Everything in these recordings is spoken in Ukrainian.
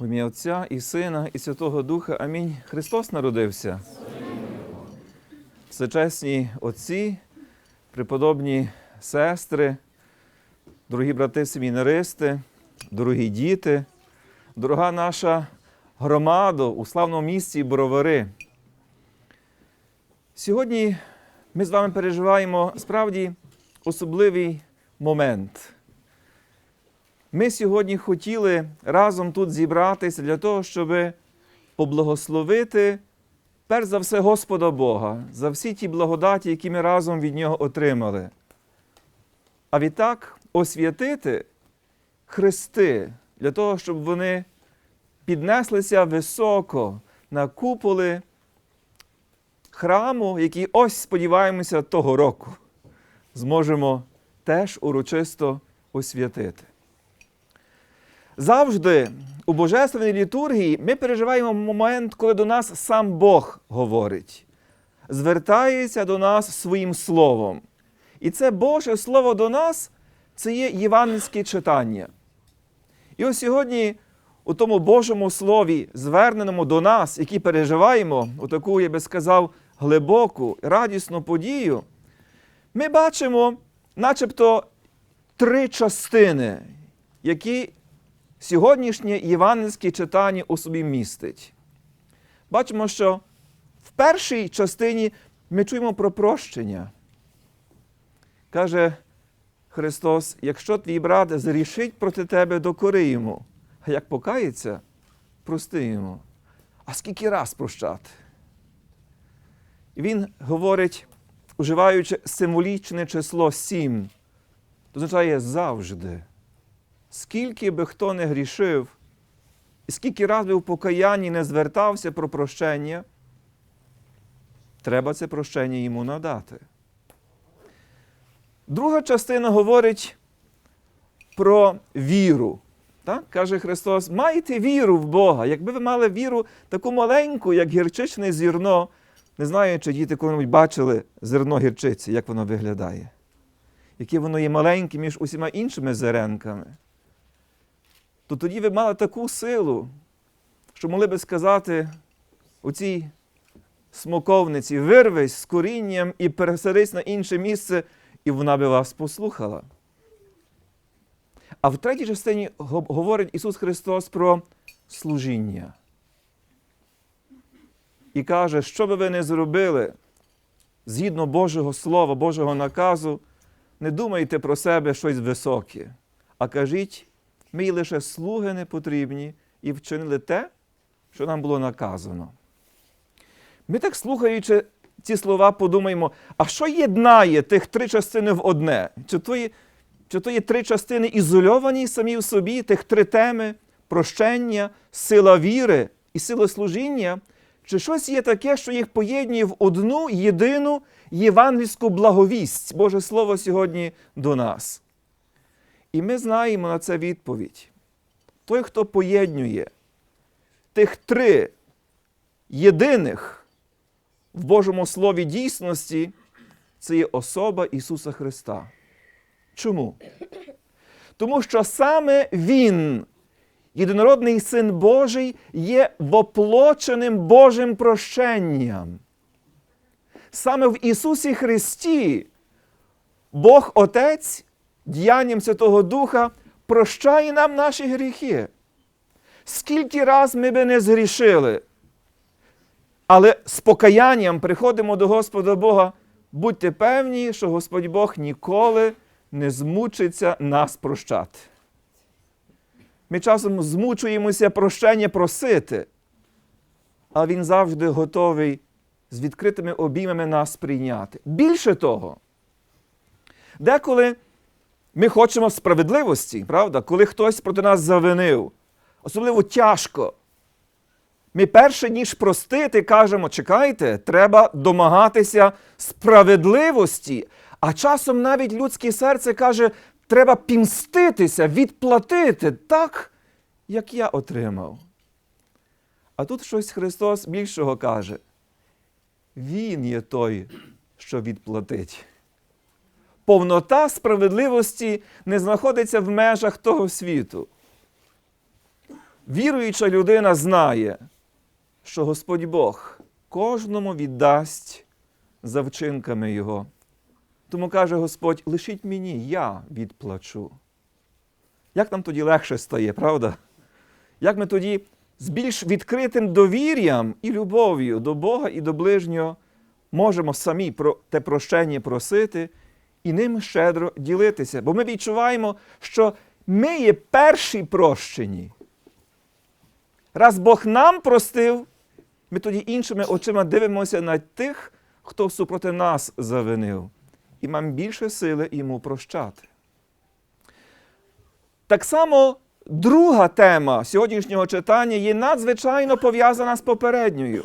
В ім'я Отця і Сина, і Святого Духа. Амінь. Христос народився. Всечесні отці, преподобні сестри, дорогі брати семінаристи, дорогі діти, дорога наша громада у славному місті Боровари. Сьогодні ми з вами переживаємо справді особливий момент. Ми сьогодні хотіли разом тут зібратися для того, щоб поблагословити, перш за все, Господа Бога за всі ті благодаті, які ми разом від Нього отримали. А відтак освятити хрести для того, щоб вони піднеслися високо на куполи храму, який ось сподіваємося того року зможемо теж урочисто освятити. Завжди у Божественній літургії ми переживаємо момент, коли до нас сам Бог говорить, звертається до нас своїм словом. І це Боже Слово до нас це є євангельське читання. І ось сьогодні у тому Божому Слові, зверненому до нас, які переживаємо у таку, я би сказав, глибоку, радісну подію, ми бачимо начебто три частини, які сьогоднішнє євангельське читання у собі містить. Бачимо, що в першій частині ми чуємо про прощення. Каже Христос: якщо твій брат зрішить проти тебе, докори йому, а як покається, прости йому. А скільки раз прощати? Він говорить, уживаючи символічне число сім, означає завжди. Скільки би хто не грішив, скільки раз би в покаянні не звертався про прощення, треба це прощення йому надати. Друга частина говорить про віру. Так? Каже Христос, майте віру в Бога. Якби ви мали віру таку маленьку, як гірчичне зірно, не знаю, чи діти коли-небудь бачили зерно гірчиці, як воно виглядає, яке воно є маленьке між усіма іншими зеренками, то тоді ви мали таку силу, що могли би сказати у цій смоковниці, вирвись з корінням і переселись на інше місце, і вона би вас послухала. А в третій частині говорить Ісус Христос про служіння. І каже, що би ви не зробили згідно Божого Слова, Божого наказу, не думайте про себе щось високе, а кажіть, ми й лише слуги не потрібні і вчинили те, що нам було наказано. Ми так слухаючи ці слова, подумаємо, а що єднає тих три частини в одне? Чи то є, чи то є три частини ізольовані самі в собі, тих три теми прощення, сила віри і сила служіння? Чи щось є таке, що їх поєднує в одну єдину євангельську благовість, Боже Слово сьогодні до нас? І ми знаємо на це відповідь. Той, хто поєднує тих три єдиних в Божому Слові дійсності, це є особа Ісуса Христа. Чому? Тому що саме Він, єдинородний Син Божий, є воплоченим Божим прощенням. Саме в Ісусі Христі Бог Отець діянням Святого Духа прощає нам наші гріхи. Скільки раз ми би не згрішили, але з покаянням приходимо до Господа Бога, будьте певні, що Господь Бог ніколи не змучиться нас прощати. Ми часом змучуємося прощення просити, але Він завжди готовий з відкритими обіймами нас прийняти. Більше того, деколи ми хочемо справедливості, правда, коли хтось проти нас завинив, особливо тяжко. Ми перше, ніж простити, кажемо, чекайте, треба домагатися справедливості. А часом навіть людське серце каже, треба пімститися, відплатити так, як я отримав. А тут щось Христос більшого каже. Він є той, що відплатить. Повнота справедливості не знаходиться в межах того світу. Віруюча людина знає, що Господь Бог кожному віддасть за вчинками Його. Тому каже Господь: лишіть мені, я відплачу. Як нам тоді легше стає, правда? Як ми тоді з більш відкритим довір'ям і любов'ю до Бога і до ближнього можемо самі про те прощення просити і ним щедро ділитися. Бо ми відчуваємо, що ми є перші прощені. Раз Бог нам простив, ми тоді іншими очима дивимося на тих, хто супроти нас завинив, і маємо більше сили йому прощати. Так само друга тема сьогоднішнього читання є надзвичайно пов'язана з попередньою.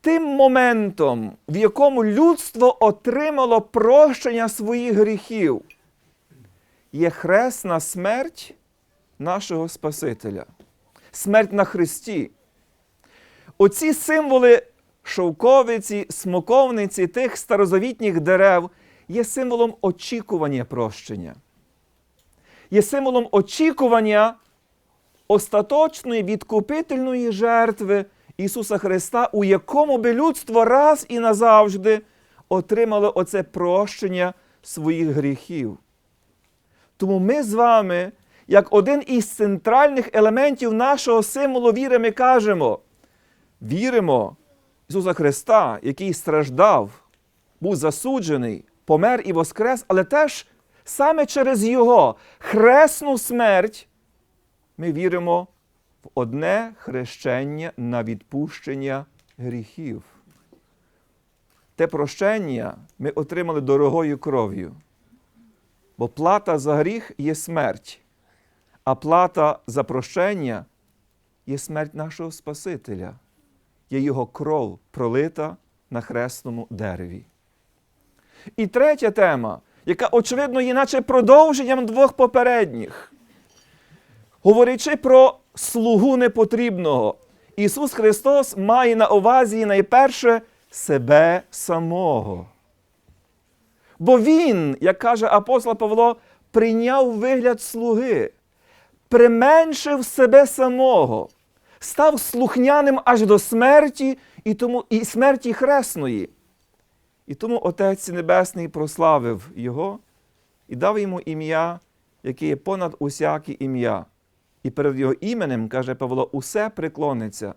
Тим моментом, в якому людство отримало прощення своїх гріхів, є хресна смерть нашого Спасителя, смерть на Христі. Оці символи шовковиці, смоковниці тих старозавітніх дерев є символом очікування прощення. Є символом очікування остаточної відкупительної жертви Ісуса Христа, у якому би людство раз і назавжди отримало оце прощення своїх гріхів. Тому ми з вами, як один із центральних елементів нашого символу віри, ми кажемо, віримо Ісуса Христа, який страждав, був засуджений, помер і воскрес, але теж саме через Його хресну смерть ми віримо в одне хрещення на відпущення гріхів. Те прощення ми отримали дорогою кров'ю. Бо плата за гріх є смерть, а плата за прощення є смерть нашого Спасителя, є Його кров пролита на хресному дереві. І третя тема, яка, очевидно, є наче продовженням двох попередніх. Говорячи про слугу непотрібного, Ісус Христос має на увазі найперше себе самого. Бо Він, як каже апостол Павло, прийняв вигляд слуги, применшив себе самого, став слухняним аж до смерті і, тому, і смерті хресної. І тому Отець Небесний прославив Його і дав йому ім'я, яке є понад усяке ім'я. І перед його іменем, каже Павло, усе приклониться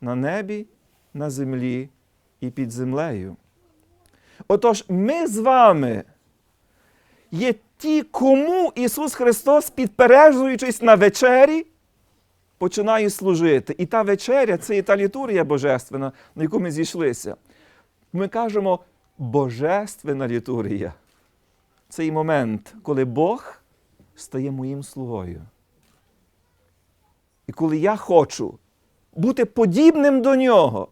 на небі, на землі і під землею. Отож, ми з вами є ті, кому Ісус Христос, підпережуючись на вечері, починає служити. І та вечеря це і та літургія божественна, на яку ми зійшлися. Ми кажемо божественна літургія. Цей момент, коли Бог стає моїм слугою. І коли я хочу бути подібним до нього,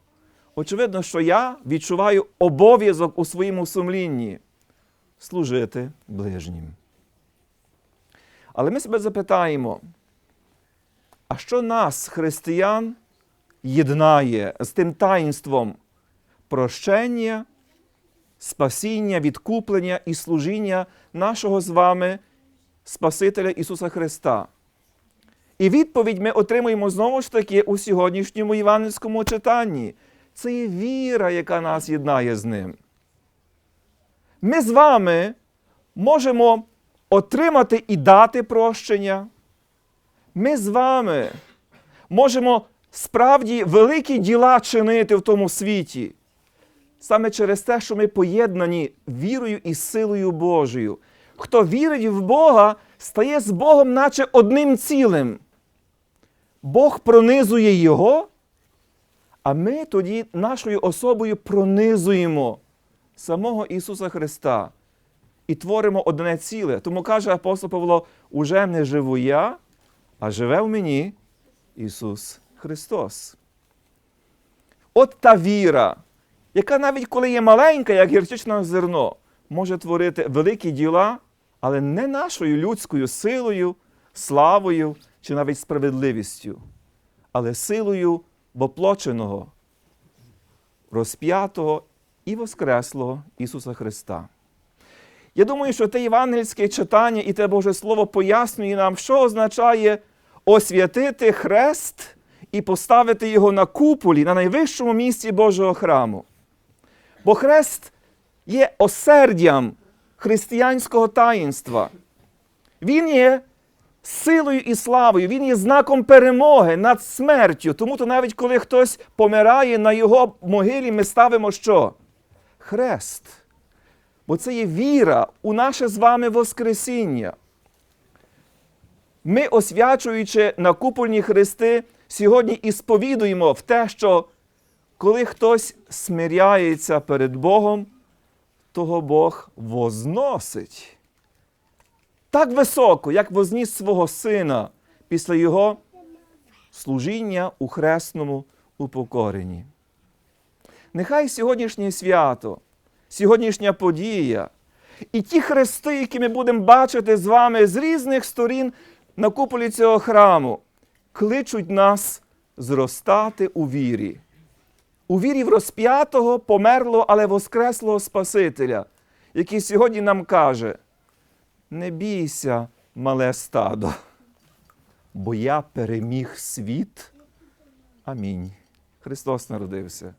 очевидно, що я відчуваю обов'язок у своєму сумлінні служити ближнім. Але ми себе запитаємо, а що нас, християн, єднає з тим таїнством прощення, спасіння, відкуплення і служіння нашого з вами Спасителя Ісуса Христа? І відповідь ми отримуємо знову ж таки у сьогоднішньому євангельському читанні. Це є віра, яка нас єднає з ним. Ми з вами можемо отримати і дати прощення. Ми з вами можемо справді великі діла чинити в тому світі. Саме через те, що ми поєднані вірою і силою Божою. Хто вірить в Бога, стає з Богом, наче одним цілим. Бог пронизує Його, а ми тоді нашою особою пронизуємо самого Ісуса Христа і творимо одне ціле. Тому каже апостол Павло: уже не живу я, а живе в мені Ісус Христос. От та віра, яка навіть коли є маленька, як гірчичне зерно, може творити великі діла, але не нашою людською силою, славою чи навіть справедливістю, але силою воплоченого, розп'ятого і воскреслого Ісуса Христа. Я думаю, що те євангельське читання і те Боже Слово пояснює нам, що означає освятити хрест і поставити його на куполі на найвищому місці Божого храму. Бо хрест є осердям християнського таїнства. Він є силою і славою, він є знаком перемоги над смертю. Тому то навіть коли хтось помирає на його могилі, ми ставимо що? Хрест. Бо це є віра у наше з вами Воскресіння. Ми, освячуючи на купольні хрести, сьогодні і сповідуємо в те, що коли хтось смиряється перед Богом, того Бог возносить. Так високо, як возніс свого сина після його служіння у хресному упокоренні. Нехай сьогоднішнє свято, сьогоднішня подія і ті хрести, які ми будемо бачити з вами з різних сторін на куполі цього храму, кличуть нас зростати у вірі. У вірі в розп'ятого, померлого, але воскреслого Спасителя, який сьогодні нам каже: не бійся, мале стадо, бо я переміг світ. Амінь. Христос народився.